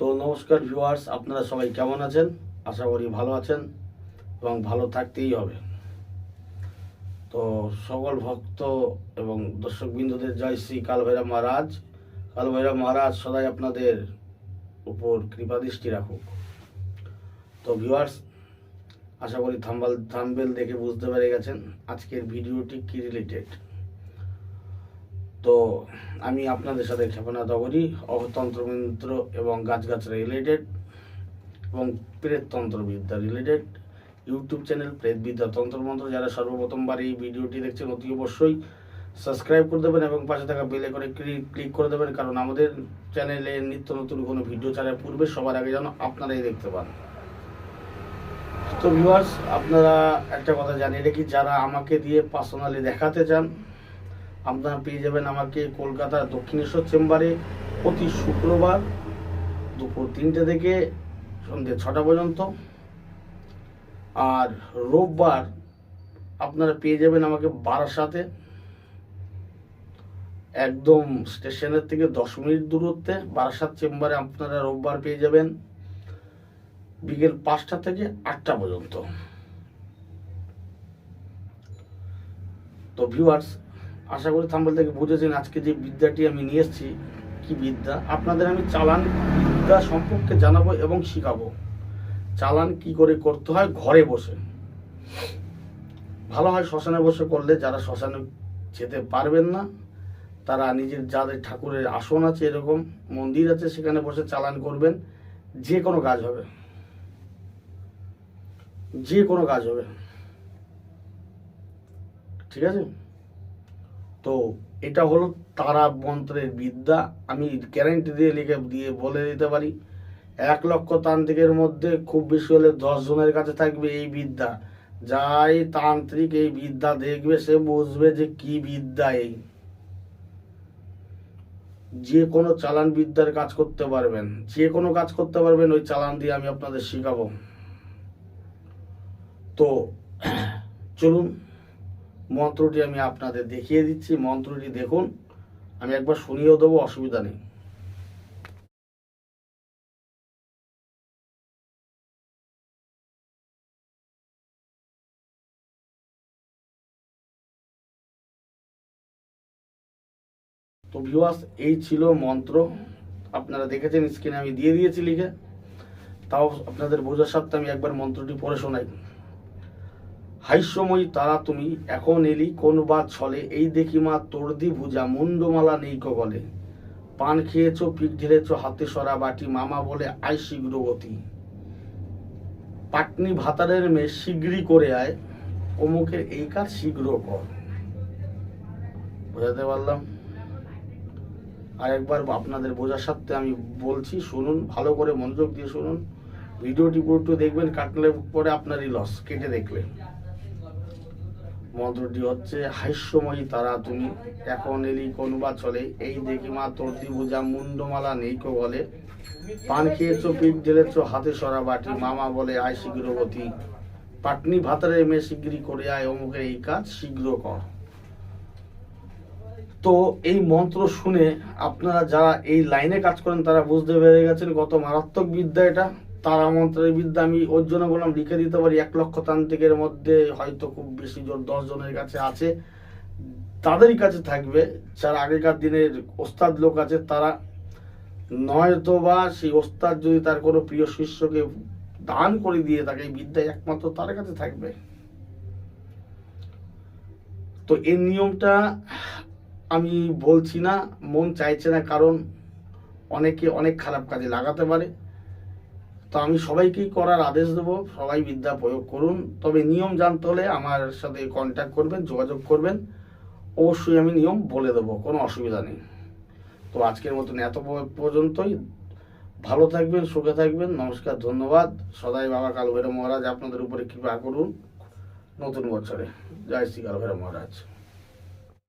তো নমস্কার ভিউয়ার্স আপনারা সবাই কেমন আছেন? আশা করি ভালো আছেন এবং ভালো থাকতেই হবে। তো সকল ভক্ত এবং দর্শকবৃন্দদের জয় শ্রী কালভৈরব মহারাজ। কালভৈরব মহারাজ সদাই আপনাদের উপর কৃপা দৃষ্টি রাখুক। তো ভিউয়ার্স আশা করি থাম্বাল থাম্বেল দেখে বুঝতে পেরে গেছেন আজকের ভিডিওটি কি রিলেটেড আমি আপনাদের সাথে ক্ষেপণাতা করি অহতন্ত্রমন্ত্র এবং গাছগাছরা রিলেটেড এবং প্রেততন্ত্রবিদ্যা রিলেটেড ইউটিউব চ্যানেল প্রেতবিদ্যা তন্ত্রমন্ত্র, যারা সর্বপ্রথমবার এই ভিডিওটি দেখছেন, অতি অবশ্যই সাবস্ক্রাইব করে দেবেন এবং পাশে থাকা বেলে করে ক্লিক করে দেবেন, কারণ আমাদের চ্যানেলে নিত্য নতুন কোনো ভিডিও ছাড়ার পূর্বে সবার আগে যেন আপনারাই দেখতে পান। তো ভিউয়ার্স আপনারা একটা কথা জানিয়ে রেখি, যারা আমাকে দিয়ে পার্সোনালি দেখাতে চান আপনারা পেয়ে যাবেন আমাকে কলকাতার দক্ষিণেশ্বর চেম্বারে প্রতি শুক্রবার দুপুর তিনটে থেকে সন্ধ্যে ছটা পর্যন্ত। আর রোববার আপনারা পেয়ে যাবেন আমাকে বারাসাতে, একদম স্টেশনের থেকে দশ মিনিট দূরত্বে বারাসাত চেম্বারে আপনারা রোববার পেয়ে যাবেন বিকেল পাঁচটা থেকে আটটা পর্যন্ত। তো ভিউয়ার্স আশা করি থাম্বেল থেকে বুঝেছেন আজকে যে বিদ্যাটি আমি নিয়ে এসেছি, কি বিদ্যা? আপনাদের আমি চালান বিদ্যা সম্পর্কে জানাব এবং শিখাবো। চালান কি করে করতে হয়? ঘরে বসে। ভালো হয় শ্মশানে বসে করলে যারা শ্মশানে যেতে পারবেন না, তারা নিজের যাদের ঠাকুরের আসন আছে এরকম, মন্দির আছে সেখানে বসে চালান করবেন, যে কোনো কাজ হবে। যে কোনো কাজ হবে। ঠিক আছে? তো এটা হলো তারা মন্ত্রের বিদ্যা। আমি গ্যারান্টি দিয়ে লিখে, দিয়ে বলে দিতে পারি। এক লক্ষ তান্ত্রিকের মধ্যে খুব বেশি হলে জনের কাছে থাকবে এই বিদ্যা। যাই তান্ত্রিক এই বিদ্যা দেখবে, সে বুঝবে যে কি বিদ্যা এই। যে কোনো চালান বিদ্যার কাজ করতে পারবেন। যে কোনো কাজ করতে পারবেন, ওই চালান দিয়ে আমি আপনাদের শেখাবো। তো, চলুন। মন্ত্রটি আমি আপনাদের দেখিয়ে দিচ্ছি, মন্ত্রটি দেখুন। আমি একবার শুনিয়েও দেবো, অসুবিধা নেই। তো ভিউয়ার্স এই ছিল মন্ত্র। আপনারা দেখেছেন স্ক্রিনে আমি দিয়ে দিয়েছি লিখে। তাও আপনাদের বোঝার সাথে আমি একবার মন্ত্রটি পড়ে শোনাই। হাস্যময়ী তারা তুমি, এখন এলি কোন বা ছলে, এই দেখি মা তোর দি ভুজা মুন্ডমালা নেই গলে পান খেয়েছো, পিঠ ঢেলেছো, হাতে সরা বাটি, মামা বলে আই শীঘ্র গতি। পাটনি ভাতারের মেয়ে শীঘ্রই করে আয়, অমুকের এই কাজ শীঘ্র কর। বোঝাতে পারলাম? আর একবার আপনাদের বোঝার সাথে আমি বলছি, শুনুন, ভালো করে মনোযোগ দিয়ে শুনুন। ভিডিওটি পুরোটু দেখবেন, কাটলে পরে আপনারই লস কেটে দেখলে। মন্ত্রটি হচ্ছে, হাস্যময়ী তারা তুমি। এখন এলি কোন বা চলে এই দেখি মা তোর দি বুঝা মুন্ডমালা নেই কো বলে পান খেয়েছো, পিঠ ঢেলেছো, হাতে সরা বাটি। মামা বলে, আয় শীঘ্র গতি পাটনি ভাতারে মেয়ে শীঘ্রই করে আয় অমুকের এই কাজ শীঘ্র কর। তো এই মন্ত্র শুনে আপনারা যারা এই লাইনে কাজ করেন, তারা বুঝতে পেরে গেছেন কত মারাত্মক বিদ্যা এটা। তারা মন্ত্রের বিদ্যা আমি ওর জন্য বললাম, লিখে দিতে পারি। এক লক্ষ তান্ত্রিকের মধ্যে হয়তো খুব বেশি জোর দশ জনের কাছে আছে। তাদেরই কাছে থাকবে। যারা আগেকার দিনের ওস্তাদ লোক আছে, তারা নয়তো বা সেই ওস্তাদ যদি তার কোনো প্রিয় শিষ্যকে দান করে দিয়ে থাকে, এই বিদ্যা একমাত্র তার কাছে থাকবে। তো এই নিয়মটা আমি বলছি না, মন চাইছে না, কারণ অনেকে অনেক খারাপ কাজে লাগাতে পারে। তো আমি সবাইকেই করার আদেশ দেবো, সবাই বিদ্যা প্রয়োগ করুন। তবে নিয়ম জানতে হলে আমার সাথে কন্ট্যাক্ট করবেন, যোগাযোগ করবেন। অবশ্যই আমি নিয়ম বলে দেবো, কোনো অসুবিধা নেই। তো আজকের মতন এত পর্যন্তই। ভালো থাকবেন, সুখে থাকবেন, নমস্কার, ধন্যবাদ। সদাই বাবা কালভৈরব মহারাজ, আপনাদের উপরে কৃপা করুন নতুন বছরে। জয় শ্রী কালভৈরব মহারাজ।